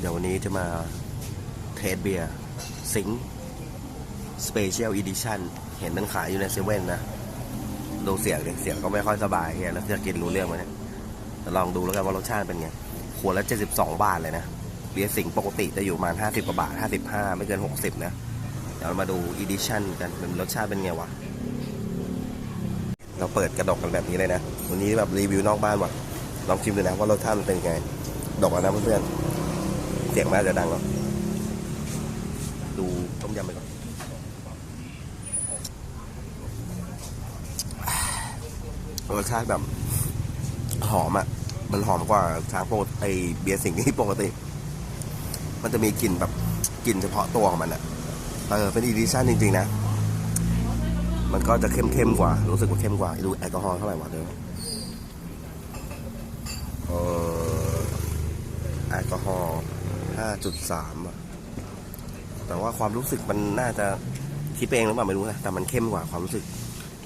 เดี๋ยววันนี้จะมาเทสเบียร์สิงสเปเชียลอีดิชั่นเห็นมันขายอยู่ในเซเว่นนะดูเสียงดิเสียงก็ไม่ค่อยสบายเฮียแล้วจะกินรู้เรื่องไหมเนี่ยลองดูแล้วกันว่ารสชาติเป็นไงขวดละ72บาทเลยนะเบียร์สิงปกติจะอยู่ประมาณ50กว่าบาท55ไม่เกิน60นะเดี๋ยวมาดูอีดิชั่นกันเป็นรสชาติเป็นไงวะเราเปิดกระดกกันแบบนี้เลยนะ วันนี้แบบรีวิวนอกบ้านว่ะ ลองชิมดูนะว่ารสชาติมันเป็นไง ดอกอะนะเพื่อนๆ เสียงมาจจะดังหรอกดูต้มยำไปก่อนรสชาติแบบหอมอะ มันหอมกว่าทางโปกติไอเบียร์สิงห์ที่ปกติ มันจะมีกลิ่นแบบกลิ่นเฉพาะตัวของมันอะ เออ เป็นอีดิชั่นจริง ๆ นะ มันก็จะเข้มๆกว่า รู้สึกว่าเข้มกว่า ดูแอลกอฮอล์เท่าไหร่วะเดี๋ยวแอลกอฮอล์ ห้าจุดสามอะแต่ว่าความรู้สึกมันน่าจะคิดไปเองหรือเปล่าไม่รู้นะ แต่มันเข้มกว่าความรู้สึก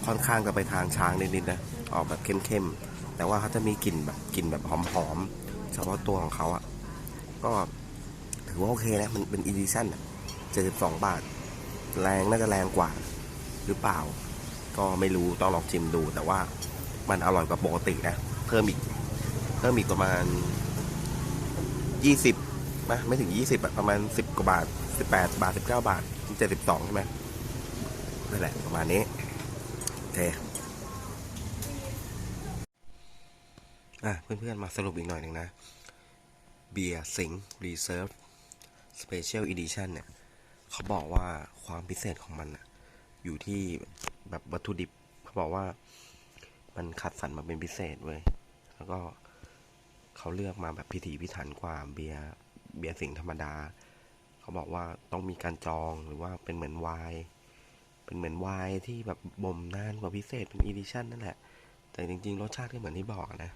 ค่อนข้างจะไปทางช้างนิดๆนะ ออกแบบเข้มๆ แต่ว่าเขาจะมีกลิ่นแบบกลิ่นแบบหอมๆ เฉพาะตัวของเขาอะก็ถือว่าโอเคนะ มันเป็นอีดิชั่นเจ็ดสิบสองบาท แรงน่าจะแรงกว่า หรือเปล่า ก็ไม่รู้ต้องลองชิมดู แต่ว่ามันอร่อยกว่าปกตินะ เพิ่มอีก เพิ่มอีกประมาณยี่สิบ นะไม่ถึงยี่สิบอะประมาณสิบกว่าบาทสิบแปดบาทสิบเก้าบาทเจ็ดสิบสองใช่ไหมนั่นแหละ ประมาณนี้ โอเค อะ เพื่อนๆ มาสรุปอีกหน่อยหนึ่งนะ เบียร์สิงรีเซิร์ฟสเปเชียลอีดิชันเนี่ย เขาบอกว่าความพิเศษของมันนะอยู่ที่แบบวัตถุดิบ เขาบอกว่ามันคัดสรรมาเป็นพิเศษเว้ย แล้วก็เขาเลือกมาแบบพิถีพิถันกว่าเบียร์ เบียร์สิงธรรมดา เขาบอกว่าต้องมีการจองหรือว่าเป็นเหมือนไวน์เป็นเหมือนไวน์ที่แบบบ่มนานกว่าพิเศษเป็นอีดิชั่นนั่นแหละ แต่จริง ๆ รสชาติก็เหมือนที่บอกนะ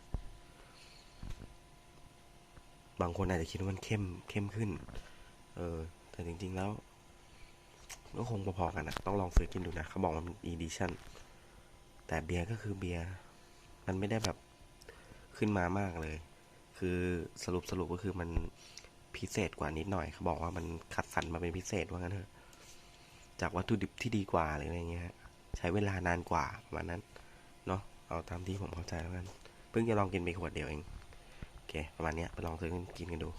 บางคนอาจจะคิดว่ามันเข้มเข้มขึ้น เออ แต่จริง ๆ แล้วก็คงพอๆกันนะต้องลองซื้อกินดูนะ เขาบอกว่ามันอีดิชั่นแต่เบียร์ก็คือเบียร์ มันไม่ได้แบบขึ้นมามากเลย คือสรุปสรุปก็คือมัน พิเศษกว่านิดหน่อยเขาบอกว่ามันคัดสรรมาเป็นพิเศษว่างั้นเถอะจากวัตถุดิบที่ดีกว่าหรืออะไรเงี้ยใช้เวลานานกว่าประมาณนั้นเนาะเอาตามที่ผมเข้าใจแล้วกันเพิ่งจะลองกินไปขวดเดียวเองโอเคประมาณนี้ไปลองซื้อกินกันดู